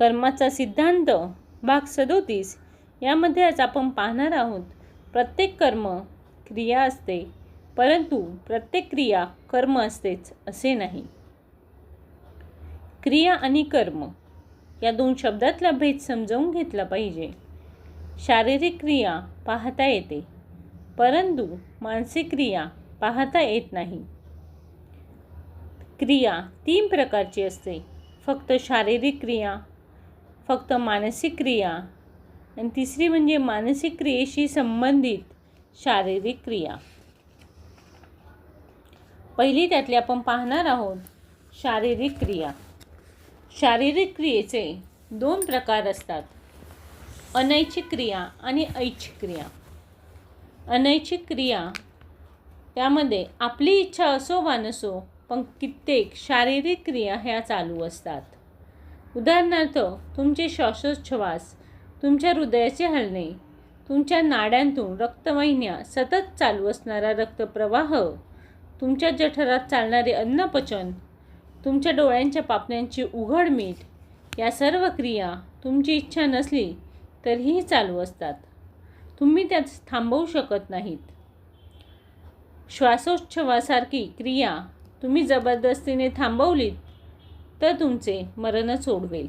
कर्माचा सिद्धांत भाग सदोतीस यामध्ये आज आपण पाहणार आहोत प्रत्येक कर्म क्रिया असते परंतु प्रत्येक क्रिया कर्म असतेच असे नाही. क्रिया आणि कर्म या दोन शब्दातला भेद समजावून घेतला पाहिजे. शारीरिक क्रिया पाहता येते परंतु मानसिक क्रिया पाहता येत नाही. क्रिया तीन प्रकारची असते फक्त शारीरिक क्रिया फक्त मानसिक क्रिया. आणि तिसरी म्हणजे मानसिक क्रियेशी संबंधित शारीरिक क्रिया. पहिली त्यातली आपण पाहणार आहोत शारीरिक क्रिया. शारीरिक क्रियेचे दोन प्रकार असतात. अनैच्छिक क्रिया आणि ऐच्छिक क्रिया. अनैच्छिक क्रिया त्यामध्ये आपली इच्छा असो वा नसो पण कित्येक शारीरिक क्रिया ह्या चालू असतात. उदाहरणार्थ तुमचे श्वासोच्छ्वास तुमच्या हृदयाचे हलणे तुमच्या नाड्यांतून रक्तवाहिन्या सतत चालू असणारा रक्तप्रवाह तुमच्या जठरात चालणारे अन्नपचन तुमच्या डोळ्यांच्या पापण्यांची उघडमीट या सर्व क्रिया तुमची इच्छा नसली तरीही चालू असतात. तुम्ही त्यात थांबवू शकत नाहीत. श्वासोच्छवासारखी क्रिया तुम्ही जबरदस्तीने थांबवलीत तर तुमचे मरणच ओढवेल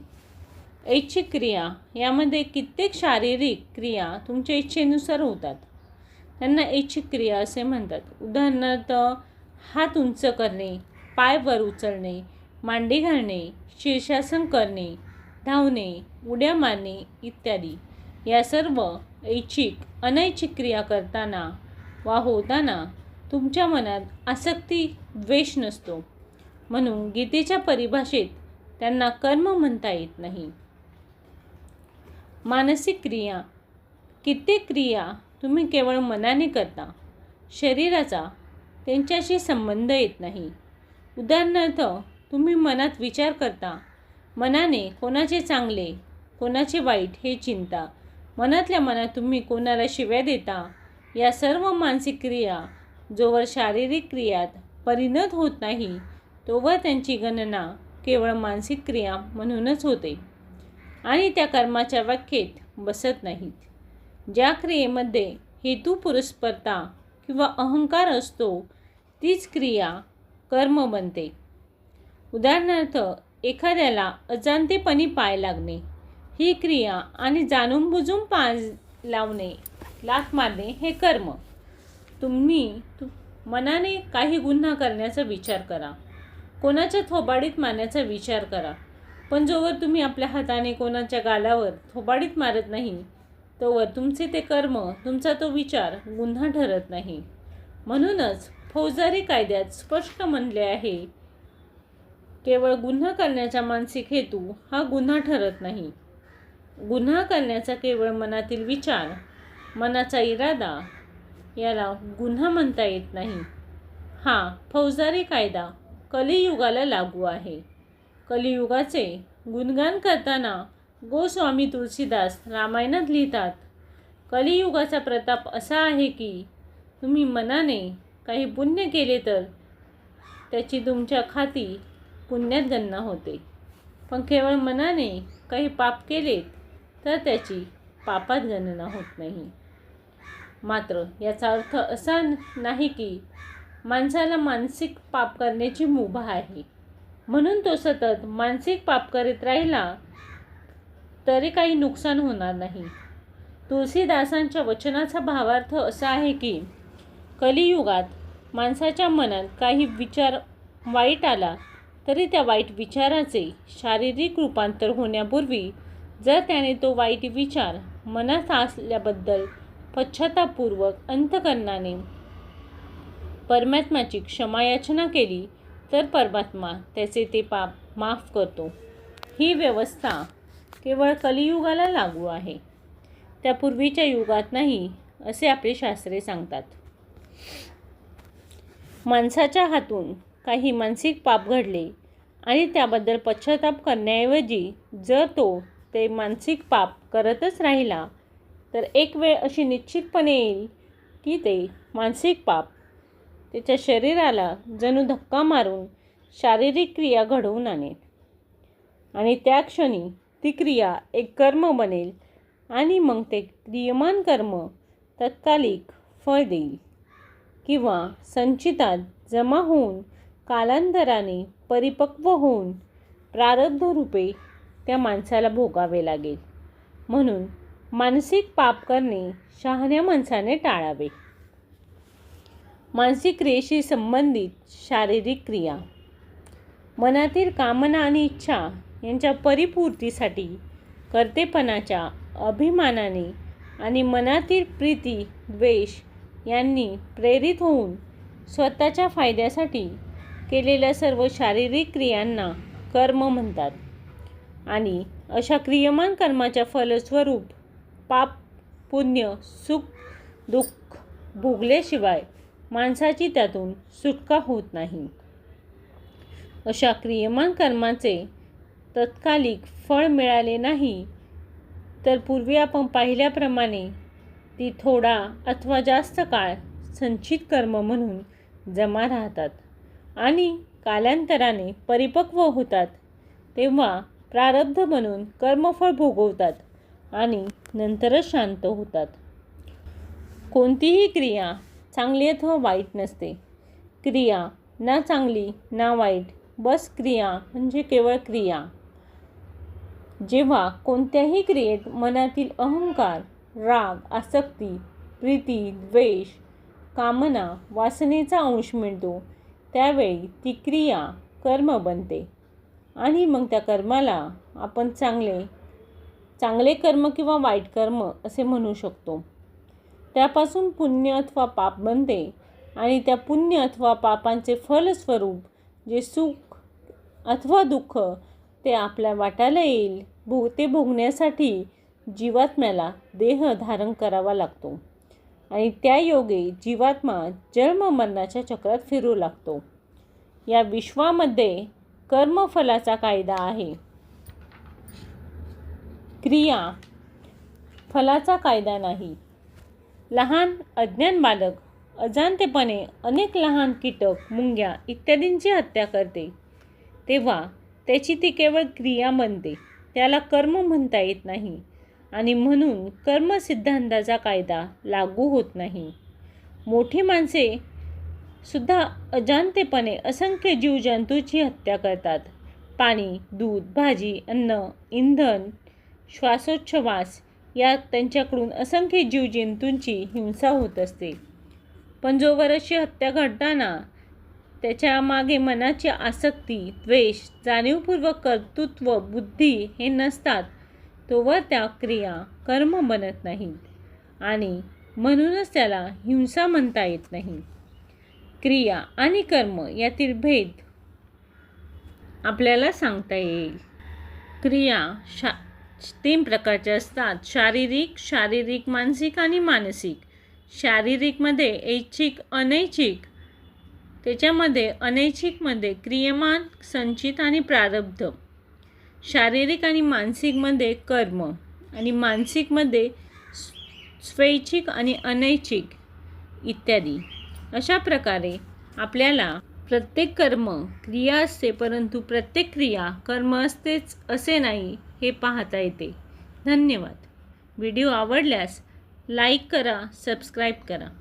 ऐच्छिक क्रिया यामध्ये कित्येक शारीरिक क्रिया तुमच्या इच्छेनुसार होतात. त्यांना ऐच्छिक क्रिया असे म्हणतात. उदाहरणार्थ हात उंच करणे पाय वर उचलणे मांडी घालणे शीर्षासन करणे धावणे उड्या मारणे इत्यादी. या सर्व ऐच्छिक अनैच्छिक क्रिया करताना वा होताना तुमच्या मनात आसक्ती द्वेष नसतो. म्हणून गीतेच्या परिभाषेत त्यांना कर्म म्हणता येत नाही. मानसिक क्रिया. कित्येक क्रिया तुम्ही केवळ मनाने करता. शरीराचा त्यांच्याशी संबंध येत नाही. उदाहरणार्थ तुम्ही मनात विचार करता. मनाने कोणाचे चांगले कोणाचे वाईट हे चिंता. मनातल्या मनात तुम्ही कोणाला शिव्या देता? या सर्व मानसिक क्रिया जोवर शारीरिक क्रियात परिणत होत नाही तोवर त्यांची गणना केवळ मानसिक क्रिया म्हणूनच होते. आणि त्या कर्माच्या व्याख्येत बसत नाहीत. ज्या क्रियेमध्ये हेतुपुरस्परता किंवा अहंकार असतो तीच क्रिया कर्म बनते. उदाहरणार्थ एखाद्याला अजाणतेपणी पाय लागणे ही क्रिया आणि जाणून बुजून पाय लावणे लाथ मारणे हे कर्म. तुम्ही तु मनाने काही गुन्हा करण्याचा विचार करा. कोणाच्या थोबाडीत मारण्याचा विचार करा. पण जोवर तुम्ही आपल्या हाताने कोणाच्या गालावर थोबाडीत मारत नाही तोवर तुमचे ते कर्म तुमचा तो विचार गुन्हा ठरत नाही. म्हणूनच फौजदारी कायद्यात स्पष्ट म्हणले आहे केवळ गुन्हा करण्याचा मानसिक हेतू हा गुन्हा ठरत नाही. गुन्हा करण्याचा केवळ मनातील विचार मनाचा इरादा याला गुन्हा म्हणता येत नाही. हा फौजदारी कायदा कलियुगाला लागू आहे. कलियुगाचे गुणगान करताना गोस्वामी तुळशीदास रामायणात लिहितात कलियुगाचा प्रताप असा आहे की तुम्ही मनाने काही पुण्य केले तर त्याची तुमच्या खाती पुण्यात गणना होते. पण केवळ मनाने काही पाप केलेत तर त्याची पापात गणना होत नाही. मात्र याचा अर्थ असा नाही की माणसाला मानसिक पाप करण्याची मुभा आहे. म्हणून तो सतत मानसिक पाप करीत राहिला तरी काही नुकसान होणार नाही. तुलसीदासांच्या वचनाचा भावार्थ असा आहे की कलियुगात माणसाच्या मनात काही विचार वाईट आला तरी त्या वाईट विचाराचे शारीरिक रूपांतर होण्यापूर्वी जर त्याने तो वाईट विचार मनात असल्याबद्दल पश्चातापूर्वक अंतकरणाने परमात्माची क्षमायाचना केली तर परमात्मा त्याचे ते पाप माफ करतो. ही व्यवस्था केवळ कलियुगाला लागू आहे. त्या पूर्वीच्या युगात नाही असे आपले शास्त्रे सांगतात. माणसाच्या हातून काही मानसिक पाप घडले आणि त्याबद्दल पश्चाताप करण्याऐवजी जर तो ते मानसिक पाप करतच राहिला तर एक वेळ अशी निश्चितपणे येईल की ते मानसिक पाप त्याच्या शरीराला जणू धक्का मारून शारीरिक क्रिया घडवून आणेल. आणि त्या क्षणी ती क्रिया एक कर्म बनेल आणि मग ते क्रियमान कर्म तत्कालिक फळ देईल किंवा संचितात जमा होऊन कालांतराने परिपक्व होऊन प्रारब्ध रूपे त्या माणसाला भोगावे लागेल. म्हणून मानसिक पाप करणे शहाण्या माणसाने टाळावे. मानसिक क्रियेशी संबंधित शारीरिक क्रिया. मनातील कामना आणि इच्छा यांच्या परिपूर्तीसाठी कर्तेपणाच्या अभिमानाने आणि मनातील प्रीती द्वेष यांनी प्रेरित होऊन स्वतःच्या फायद्यासाठी केलेल्या सर्व शारीरिक क्रियांना कर्म म्हणतात. आणि अशा क्रियमान कर्माच्या फलस्वरूप पाप पुण्य सुख दुःख भोगल्याशिवाय माणसाची त्यातून सुटका होत नाही. अशा क्रियमान कर्माचे तत्कालिक फळ मिळाले नाही तर पूर्वी आपण पाहिल्याप्रमाणे ती थोडा अथवा जास्त काळ संचित कर्म म्हणून जमा राहतात आणि कालांतराने परिपक्व होतात तेव्हा प्रारब्ध म्हणून कर्मफळ भोगवतात आणि नंतरच शांत होतात. कोणतीही क्रिया चांगली अथवा वाईट नसते. क्रिया ना चांगली ना वाईट. बस क्रिया म्हणजे केवळ क्रिया. जेव्हा कोणत्याही क्रियेत मनातील अहंकार राग आसक्ती प्रीती द्वेष कामना वासनेचा अंश मिळतो त्यावेळी ती क्रिया कर्म बनते. आणि मग त्या कर्माला आपण चांगले चांगले कर्म किंवा वाईट कर्म असे म्हणू शकतो. त्यापासून पुण्य अथवा पाप बनते आणि त्या पुण्य अथवा पापांचे फलस्वरूप जे सुख अथवा दुःख ते आपल्या वाट्याला येईल भोग ते भोगण्यासाठी जीवात्म्याला देह धारण करावा लागतो. आणि त्या योगे जीवात्मा जन्म मरणाच्या चक्रात फिरू लागतो. या विश्वामध्ये कर्मफलाचा कायदा आहे. क्रिया फलाचा कायदा नाही लहान अज्ञान बालक अजाणतेपणे अनेक लहान कीटक मुंग्या इत्यादींची हत्या करते. तेव्हा त्याची ती केवळ क्रिया बनते त्याला कर्म म्हणता येत नाही आणि म्हणून कर्म सिद्धांताचा कायदा लागू होत नाही. मोठी माणसे सुद्धा अजाणतेपणे असंख्य जीवजंतूची हत्या करतात. पाणी दूध भाजी अन्न इंधन श्वासोच्छवास यात त्यांच्याकडून असंख्य जीवजंतूंची हिंसा होत असते. पण जोवर अशी हत्या घडताना त्याच्यामागे मनाची आसक्ती द्वेष जाणीवपूर्वक कर्तृत्व बुद्धी हे नसतात तोवर त्या क्रिया कर्म बनत नाहीत आणि म्हणूनच त्याला हिंसा म्हणता येत नाही. क्रिया आणि कर्म यातील भेद आपल्याला सांगता येईल. क्रिया शा तीन प्रकारच्या असतात. शारीरिक शारीरिक मानसिक आणि मानसिक. शारीरिकमध्ये ऐच्छिक अनैच्छिक. त्याच्यामध्ये अनैच्छिकमध्ये क्रियमान संचित आणि प्रारब्ध. शारीरिक आणि मानसिकमध्ये कर्म आणि मानसिकमध्ये स्वैच्छिक आणि अनैच्छिक इत्यादी. अशा प्रकारे आपल्याला प्रत्येक कर्म क्रिया असते परंतु प्रत्येक क्रिया कर्म असतेच असे नाही हे पाहता येते. धन्यवाद. व्हिडिओ आवडल्यास लाईक करा सबस्क्राईब करा.